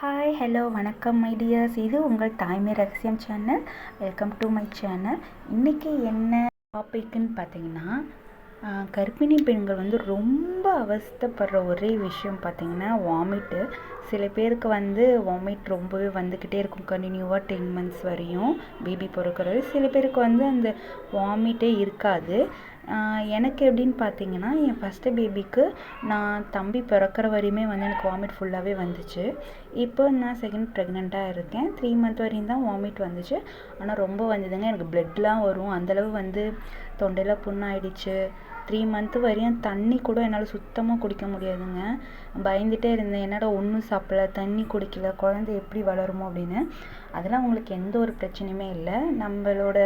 Hi hello வணக்கம் my dears இது உங்கள் தாய்மை ரகசியம் channel welcome to my channel இன்றைக்கி என்ன டாபிக்னு பார்த்தீங்கன்னா கர்ப்பிணி பெண்கள் வந்து ரொம்ப அவஸ்தைப்படுற ஒரே விஷயம் பார்த்தீங்கன்னா வாமிட்டு சில பேருக்கு வந்து வாமிட் ரொம்பவே வந்துக்கிட்டே இருக்கும். கண்டினியூவாக டென் மந்த்ஸ் வரையும் பேபி பிறக்கிறது. சில பேருக்கு வந்து அந்த வாமிட்டே இருக்காது. எனக்கு எப்படின்னு பார்த்தீங்கன்னா என் ஃபஸ்ட்டு பேபிக்கு நான் தம்பி பிறக்கிற வரையுமே வந்து எனக்கு வாமிட் ஃபுல்லாகவே வந்துச்சு. இப்போ நான் செகண்ட் ப்ரெக்னெண்ட்டாக இருக்கேன். த்ரீ மந்த் வரையும் தான் வாமிட் வந்துச்சு. ஆனால் ரொம்ப வந்ததுங்க. எனக்கு பிளட்லாம் வரும். அந்தளவு வந்து தொண்டையில் புண்ணாயிடுச்சு. த்ரீ மந்த்து வரையும் தண்ணி கூட என்னால் சுத்தமாக குடிக்க முடியாதுங்க. பயந்துகிட்டே இருந்தேன். என்னடா ஒன்றும் சாப்பிடல. தண்ணி குடிக்கல. குழந்தை எப்படி வளருமோ அப்படின்னு. அதெல்லாம் உங்களுக்கு எந்த ஒரு பிரச்சனையுமே இல்லை. நம்மளோட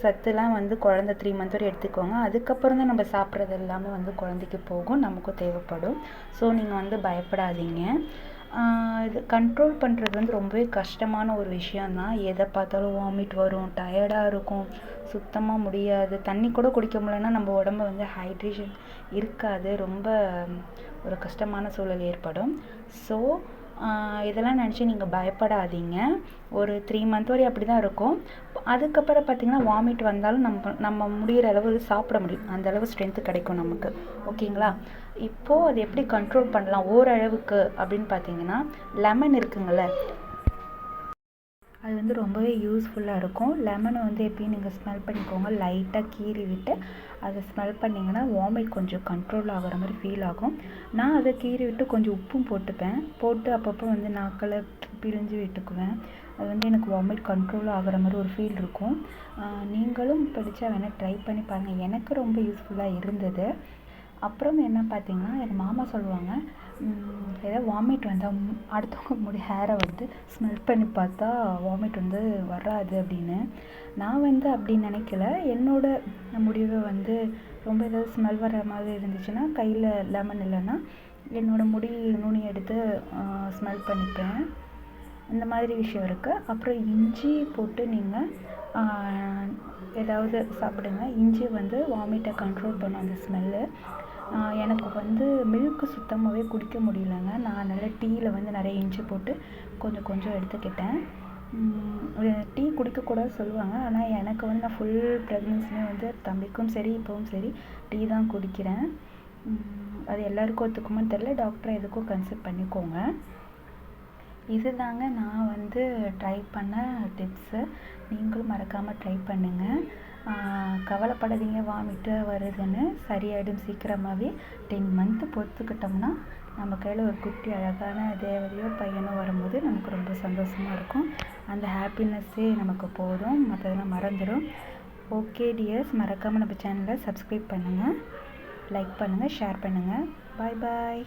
சத்துலாம் வந்து குழந்த த்ரீ மந்த் வரை எடுத்துக்கோங்க. அதுக்கப்புறம் தான் நம்ம சாப்பிட்றது எல்லாமே வந்து குழந்தைக்கு போகும் நமக்கும் தேவைப்படும். ஸோ நீங்கள் வந்து பயப்படாதீங்க. இது கண்ட்ரோல் பண்ணுறது வந்து ரொம்பவே கஷ்டமான ஒரு விஷயந்தான் எதை பார்த்தாலும் வாமிட் வரும் டயர்டாக இருக்கும் சுத்தமாக முடியாது. தண்ணி கூட குடிக்க முடியலன்னா நம்ம உடம்பு வந்து ஹைட்ரேஷன் இருக்காது. ரொம்ப ஒரு கஷ்டமான சூழல் ஏற்படும். ஸோ இதெல்லாம் நினச்சி நீங்கள் பயப்படாதீங்க. ஒரு த்ரீ மந்த் வரை அப்படி தான் இருக்கும். அதுக்கப்புறம் பார்த்தீங்கன்னா வாமிட் வந்தாலும் நம்ம நம்ம முடிகிற அளவு சாப்பிட முடியும். அந்த அளவு ஸ்ட்ரென்த்து கிடைக்கும் நமக்கு. ஓகேங்களா? இப்போது அது எப்படி கண்ட்ரோல் பண்ணலாம்? ஓரளவுக்கு அப்படின்னு பார்த்தீங்கன்னா லெமன் இருக்குங்கள்ல அது வந்து ரொம்பவே யூஸ்ஃபுல்லாக இருக்கும். லெமனை வந்து எப்பயும் நீங்கள் ஸ்மெல் பண்ணிக்கோங்க. லைட்டாக கீறி விட்டு அதை ஸ்மெல் பண்ணிங்கன்னா வாமிட் கொஞ்சம் கண்ட்ரோல் ஆகிற மாதிரி ஃபீல் ஆகும். நான் அதை கீறி விட்டு கொஞ்சம் உப்பும் போட்டுப்பேன். போட்டு அப்பப்போ வந்து நாக்களை பிழிஞ்சு விட்டுக்குவேன். அது வந்து எனக்கு வாமிட் கண்ட்ரோல் ஆகிற மாதிரி ஒரு ஃபீல் இருக்கும். நீங்களும் பிடிச்சா வேணால் ட்ரை பண்ணி பாருங்கள் எனக்கு ரொம்ப யூஸ்ஃபுல்லாக இருந்தது. அப்புறம் என்ன பார்த்தீங்கன்னா எங்கள் மாமா சொல்லுவாங்க "ம், ஏதாவது வாமிட் வந்தால் அடுத்தவங்க முடி ஹேரை வந்து ஸ்மெல் பண்ணி பார்த்தா வாமிட் வந்து வராது அப்படின்னு. நான் வந்து அப்படி நினைக்கல. என்னோட முடிவை வந்து ரொம்ப ஏதாவது ஸ்மெல் வர மாதிரி இருந்துச்சுன்னா கையில் லெமன் இல்லைன்னா என்னோடய முடி நுனி எடுத்து ஸ்மெல் பண்ணிப்பேன். இந்த மாதிரி விஷயம் இருக்குது அப்புறம் இஞ்சி போட்டு நீங்கள் ஏதாவது சாப்பிடுங்க. இஞ்சி வந்து வாமிட்டை கண்ட்ரோல் பண்ணும் அந்த ஸ்மெல்லு எனக்கு வந்து மில்க்கு சுத்தமாகவே குடிக்க முடியலங்க. நான் நல்லா டீயில் வந்து நிறைய இஞ்சி போட்டு கொஞ்சம் கொஞ்சம் எடுத்துக்கிட்டேன். டீ குடிக்கக்கூடாது சொல்லுவாங்க. ஆனால் எனக்கு வந்து நான் ஃபுல் ப்ரெக்னென்சியுமே வந்து தம்பிக்கும் சரி இப்போவும் சரி டீ தான் குடிக்கிறேன். அது எல்லாருக்கும் ஒத்துக்குமான்னு தெரில டாக்டரை எதுக்கும் கன்சல்ட் பண்ணிக்கோங்க. இதுதாங்க நான் வந்து ட்ரை பண்ண டிப்ஸு நீங்களும் மறக்காமல் ட்ரை பண்ணுங்கள் கவலைப்படாதீங்க வாமிட்டு வருதுன்னு சரியாயிடும். சீக்கிரமாகவே டென் மந்த்து பொறுத்துக்கிட்டோம்னா நம்ம கையில் ஒரு குட்டி அழகான தேவதையோ பையனோ வரும்போது நமக்கு ரொம்ப சந்தோஷமாக இருக்கும். அந்த ஹாப்பினஸ்ஸே நமக்கு போதும். மற்றதெல்லாம் மறந்துடும் ஓகே டியர்ஸ் மறக்காமல் நம்ம சேனலை சப்ஸ்கிரைப் பண்ணுங்கள் லைக் பண்ணுங்கள் ஷேர் பண்ணுங்கள் பாய் பாய்